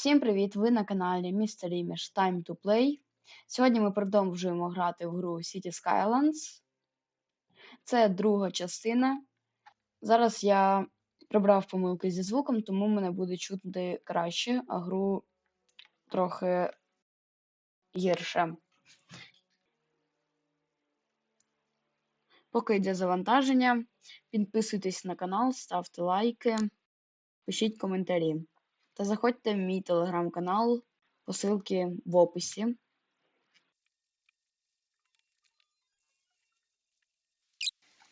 Всім привіт! Ви на каналі Mr. Image Time to Play. Сьогодні ми продовжуємо грати в гру City Skylines. Це друга частина. Зараз я прибрав помилки зі звуком, тому мене буде чути краще, а гру трохи гірше. Поки йде завантаження, підписуйтесь на канал, ставте лайки, пишіть коментарі. Та заходьте в мій телеграм-канал, посилки в описі.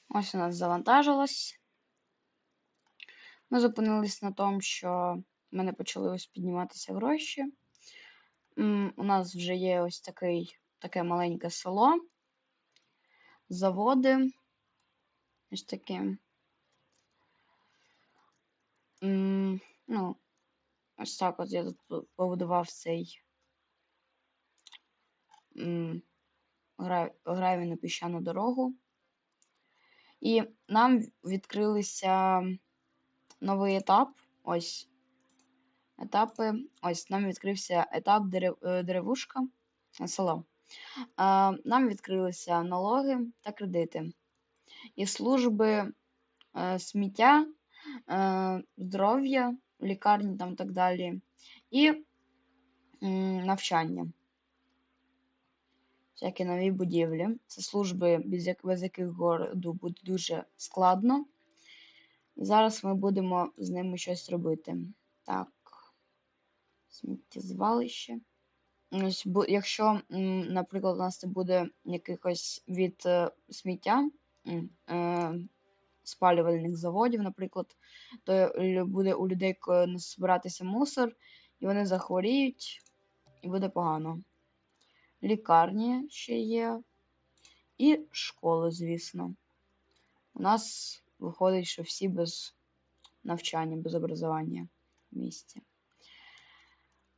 Ось у нас завантажилось. Ми зупинились на тому, що в мене почали ось підніматися гроші. У нас вже є ось такий, таке маленьке село, заводи. Ось таке. Ну, Ось так от я тут побудував цей гравійну піщану дорогу. І нам відкрилися новий етап. Ось етапи. Ось нам відкрився етап е, деревушка е, село. Нам відкрилися налоги та кредити. І служби е, сміття, здоров'я, лікарні там і так далі. І навчання. Всякі нові будівлі. Це служби, без, як, без яких городу буде дуже складно. Зараз ми будемо з ними щось робити. Так, сміттєзвалище. Якщо, наприклад, у нас не буде якихось від е, сміття, е, спалювальних заводів, наприклад, то буде у людей збиратися мусор, і вони захворіють, і буде погано. Лікарні ще є, і школи, звісно. У нас виходить, що всі без навчання, без образування в місті.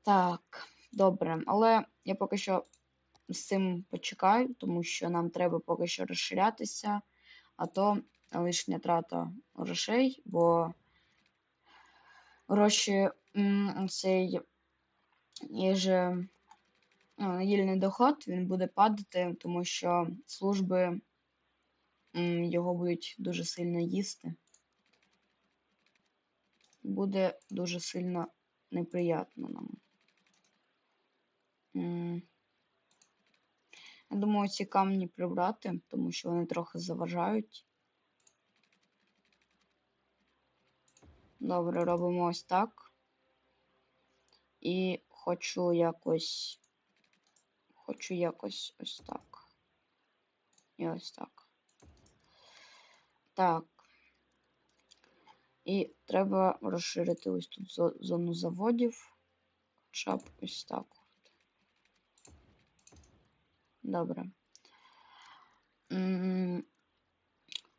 Так, добре. Але я поки що з цим почекаю, тому що нам треба поки що розширятися, а то лишня трата грошей, бо гроші цей єже, ну, недільний доход він буде падати, тому що служби його будуть дуже сильно їсти. Буде дуже сильно неприятно нам. Я думаю, ці камні прибрати, тому що вони трохи заважають. Добре, робимо ось так. І хочу якось. Хочу якось ось так. І ось так. Так. І треба розширити ось тут зону заводів. Хоча б ось так. Добре.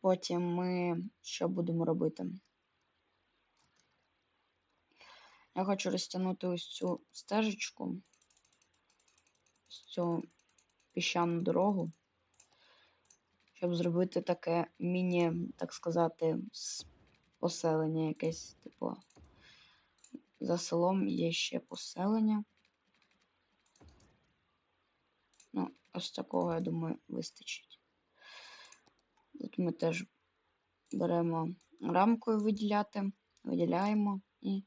Потім ми що будемо робити? Я хочу розтягнути ось цю стежечку, ось цю піщану дорогу, щоб зробити таке міні, так сказати, поселення якесь, типу. За селом є ще поселення. Ну, ось такого, я думаю, вистачить. Тут ми теж беремо рамкою виділяти, виділяємо і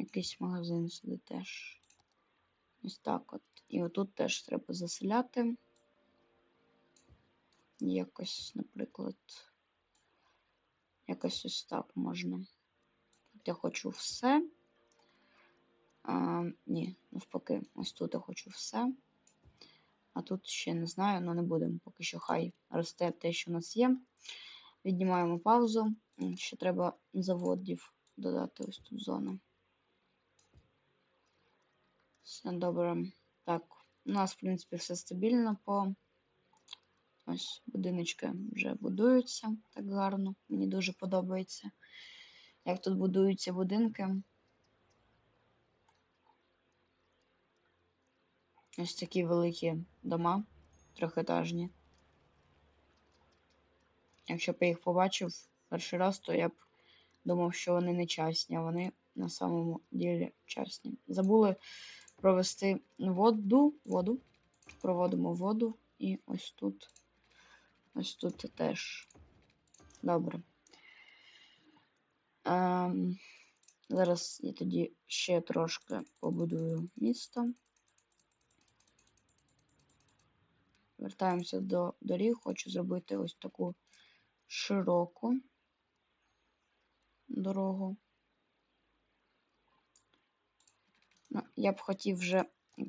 якийсь магазин сюди теж. Ось так от. І отут теж треба заселяти. Якось, наприклад, якось ось так можна. Я хочу все. А, ні, навпаки, ось тут я хочу все. А тут ще не знаю, але не будемо. Поки що хай росте те, що у нас є. Віднімаємо паузу. Ще треба заводів додати ось тут зону. Все добре. Так, у нас, в принципі, все стабільно по. Ось будиночки вже будуються так гарно. Мені дуже подобається, як тут будуються будинки. Ось такі великі дома, трьохетажні. Якщо б я їх побачив перший раз, то я б думав, що вони не частні, а вони на самому ділі чесні. Забули провести воду. воду. Проводимо воду і ось тут. Ось тут теж. Добре. Ем, зараз я тоді ще трошки побудую місто. Вертаємося до доріг. Хочу зробити ось таку широку дорогу. Ну, я б хотів вже,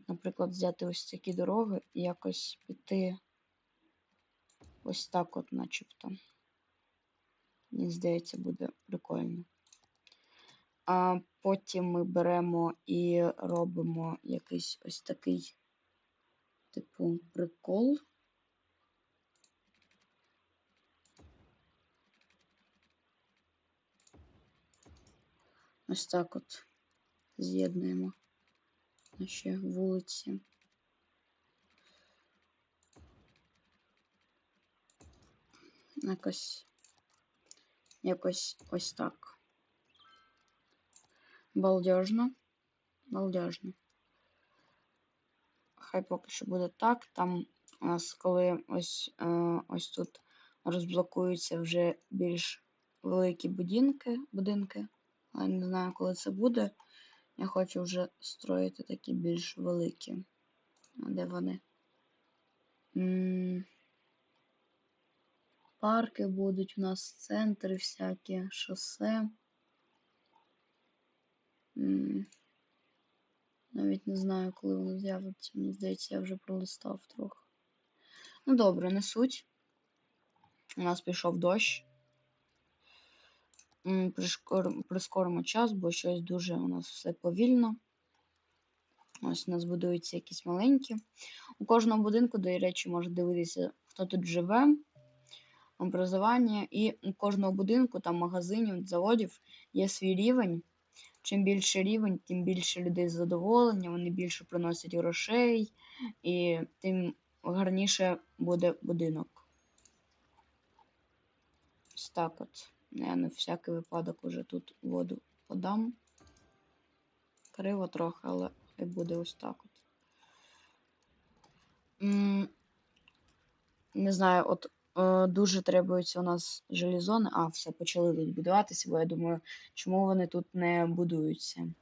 наприклад, взяти ось такі дороги і якось піти ось так от начебто. Мені здається, буде прикольно. А потім ми беремо і робимо якийсь ось такий, типу, прикол. Ось так от з'єднуємо наші вулиці. Якось якось ось так. Балдежно. Балдежно. Хай поки що буде так. Там у нас, коли ось е, ось тут розблокуються вже більш великі будинки, будинки. Але не знаю, коли це буде. Я хочу вже строїти такі більш великі. А де вони? Парки будуть у нас центри всякі, шосе. Навіть не знаю, коли воно з'явиться. Мені здається, я вже пролистав трохи. Ну добре, не суть. У нас пішов дощ. Прискоримо час, бо щось дуже у нас все повільно. Ось у нас будуються якісь маленькі. У кожному будинку, до речі, може дивитися, хто тут живе, образування. І у кожного будинку, там магазинів, заводів є свій рівень. Чим більше рівень, тим більше людей задоволення, вони більше приносять грошей, і тим гарніше буде будинок. Ось так от. Я на всякий випадок уже тут воду подам. Криво трохи, але хай буде ось так от. Не знаю, от е, дуже требується у нас желізони. А, все, почали тут будуватися, бо я думаю, чому вони тут не будуються.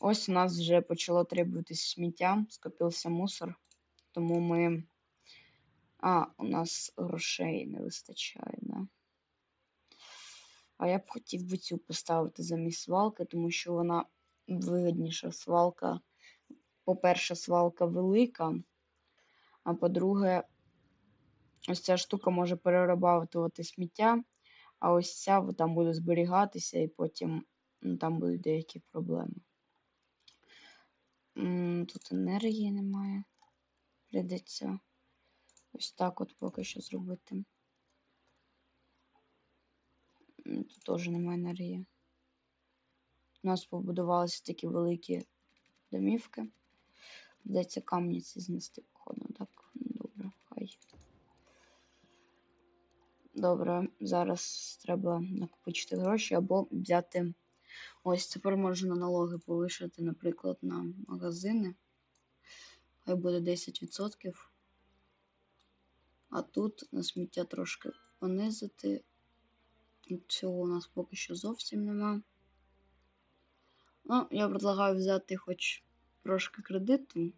Ось у нас вже почало требуватись сміття, скопився мусор, тому ми. А, у нас грошей не вистачає, да. А я б хотів би цю поставити замість свалки, тому що вона вигідніша свалка. По-перше, свалка велика. А по-друге, ось ця штука може перерабатувати сміття, а ось ця там буде зберігатися, і потім ну, там будуть деякі проблеми. Тут енергії немає. Придеться ось так от поки що зробити. Тут теж немає енергії. У нас побудувалися такі великі домівки. Здається, камні ці знести, походу, так? Добре, хай. Добре, зараз треба накопичити гроші або взяти. Ось тепер можна налоги повишити, наприклад, на магазини. Хай буде 10%. А тут на сміття трошки понизити. Цього у нас поки що зовсім нема. Ну, я предлагаю взяти хоч трошки кредиту.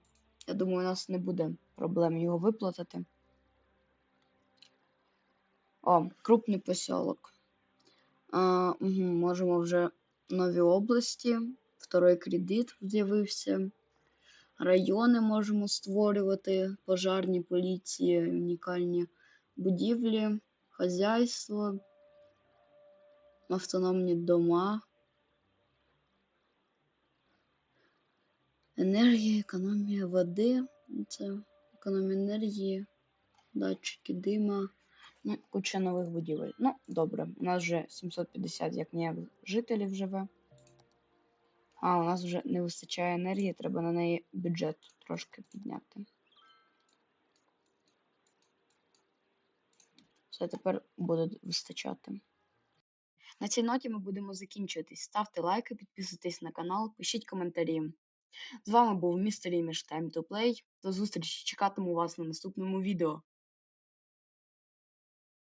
Я думаю, у нас не буде проблем його виплатити. О, крупний посілок. А, угу, Можемо вже нові області. Второй кредит з'явився. Райони можемо створювати, пожарні поліції, унікальні будівлі, хазяйство автономні дома, енергія, економія води, це економія енергії, датчики дима, ну, куча нових будівель. Ну, добре, у нас вже 750 як ніяк жителів живе. А, у нас вже не вистачає енергії, треба на неї бюджет трошки підняти. Все тепер буде вистачати. На цій ноті ми будемо закінчуватись. Ставте лайки, підписуйтесь на канал, пишіть коментарі. З вами був містер Іміш Time to Play. До зустрічі! Чекатиму вас на наступному відео.